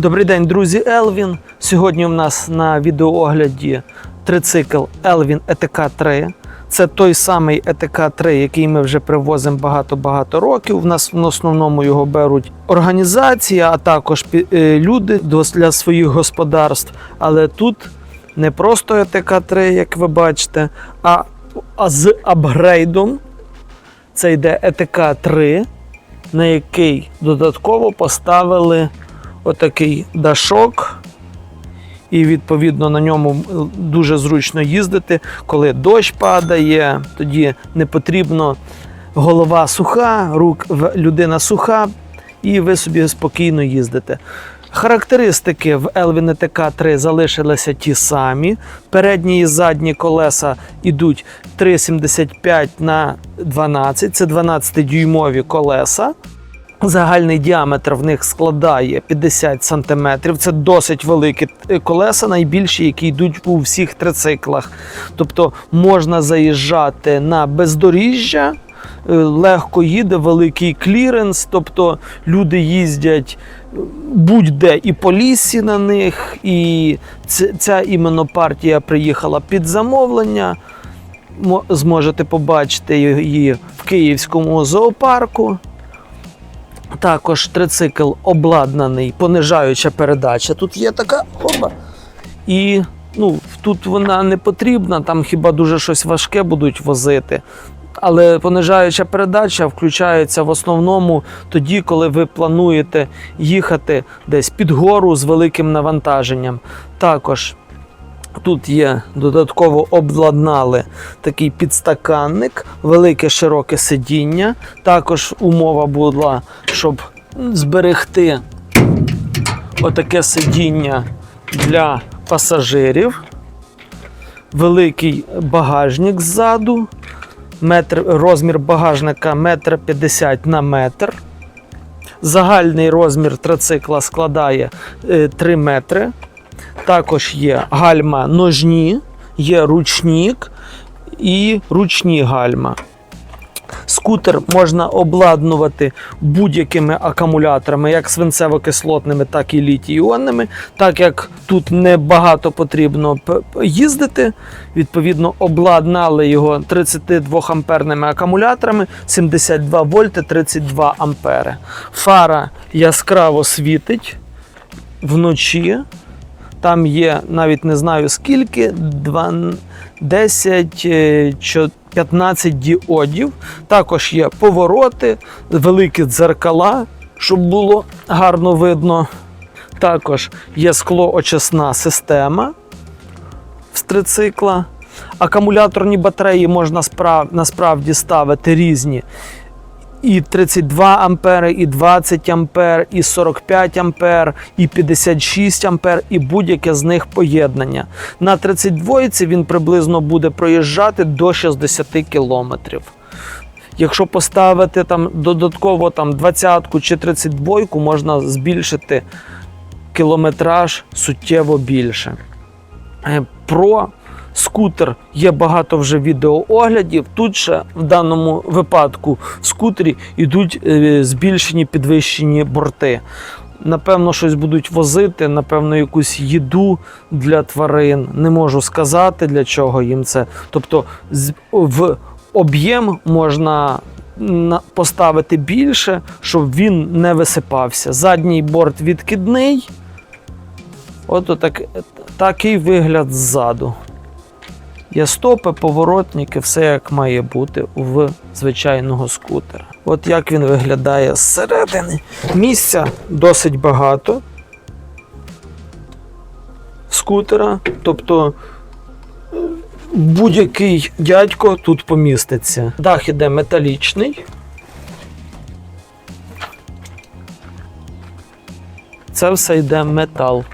Добрий день, друзі, Елвін. Сьогодні у нас на відеоогляді трицикл Елвін ЕТК 3. Це той самий ЕТК 3, який ми вже привозимо багато-багато років. У нас в основному його беруть організації, а також е, люди для своїх господарств. Але тут не просто ЕТК 3, як ви бачите, а з апгрейдом. Це йде ЕТК 3, на який додатково поставили отакий дашок. І відповідно на ньому дуже зручно їздити. Коли дощ падає, тоді не потрібно голова суха, рук людина суха, і ви собі спокійно їздите. Характеристики в Elvin ETK 3 залишилися ті самі. Передні і задні колеса йдуть 3,75 на 12, це 12-дюймові колеса. Загальний діаметр в них складає 50 см. Це досить великі е, колеса, найбільші, які йдуть у всіх трициклах. Тобто можна заїжджати на бездоріжжя, легко їде, великий кліренс. Тобто люди їздять е, будь-де і по лісі на них. І ця іменно партія приїхала під замовлення. Зможете побачити її в Київському зоопарку. Також трицикл обладнаний, понижаюча передача. Тут є така оба. І ну, тут вона не потрібна, там хіба дуже щось важке будуть возити. Але понижаюча передача включається в основному тоді, коли ви плануєте їхати десь під гору з великим навантаженням. Також Тут є додатково обладнали такий підстаканник, велике широке сидіння. Також умова була, щоб зберегти отаке сидіння для пасажирів. Великий багажник ззаду. Метр, розмір багажника 1,50 на метр. Загальний розмір трицикла складає е, 3 метри. Також є гальма ножні, є ручник і ручні гальма. Скутер можна обладнувати будь-якими акумуляторами, як свинцево-кислотними, так і літій-іонними. Так як тут небагато потрібно їздити, відповідно, обладнали його 32 амперними акумуляторами, 72 вольти, 32 ампери. Фара яскраво світить вночі. Там є навіть не знаю скільки, два- 10, е, чо- 15 діодів. Також є повороти, великі дзеркала, щоб було гарно видно. Також є склоочисна система з трицикла. Акумуляторні батареї можна справ- насправді ставити різні. І 32 ампери, і 20 ампер, і 45 ампер, і 56 ампер, і будь-яке з них поєднання. На 32 він приблизно буде проїжджати до 60 кілометрів. Якщо поставити там додатково там 20 чи 32, можна збільшити кілометраж суттєво більше. Е, Про скутер є багато вже відеооглядів. Тут ще в даному випадку в скутері йдуть е, збільшені підвищені борти. Напевно, щось будуть возити, напевно, якусь їду для тварин. Не можу сказати, для чого їм це. Тобто, в об'єм можна поставити більше, щоб він не висипався. Задній борт відкидний. От такий вигляд ззаду. Є стопи, поворотники, все як має бути в звичайного скутера. От як він виглядає зсередини. Місця досить багато скутера. Тобто будь-який дядько тут поміститься. Дах іде металічний. Це все йде метал.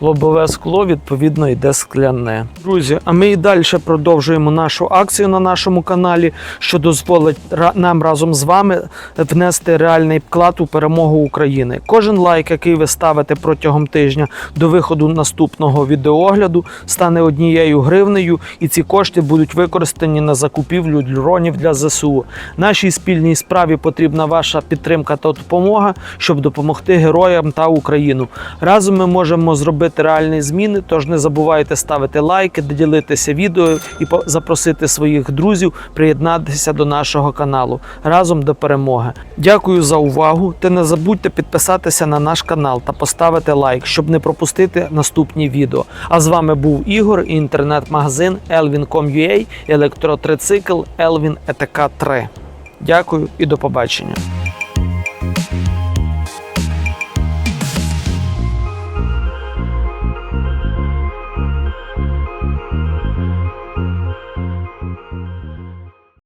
Лобове скло, відповідно, йде скляне. Друзі, а ми і далі продовжуємо нашу акцію на нашому каналі, що дозволить нам разом з вами внести реальний вклад у перемогу України. Кожен лайк, який ви ставите протягом тижня до виходу наступного відеоогляду, стане однією гривнею, і ці кошти будуть використані на закупівлю дронів для ЗСУ. Нашій спільній справі потрібна ваша підтримка та допомога, щоб допомогти героям та Україну. Разом ми можемо зробити реальні зміни. Тож не забувайте ставити лайки, ділитися відео і запросити своїх друзів приєднатися до нашого каналу разом до перемоги. Дякую за увагу. Та не забудьте підписатися на наш канал та поставити лайк, щоб не пропустити наступні відео. А з вами був Ігор і інтернет-магазин Elvin.com.ua електротрицикл Elvin ETK 3. Дякую і до побачення.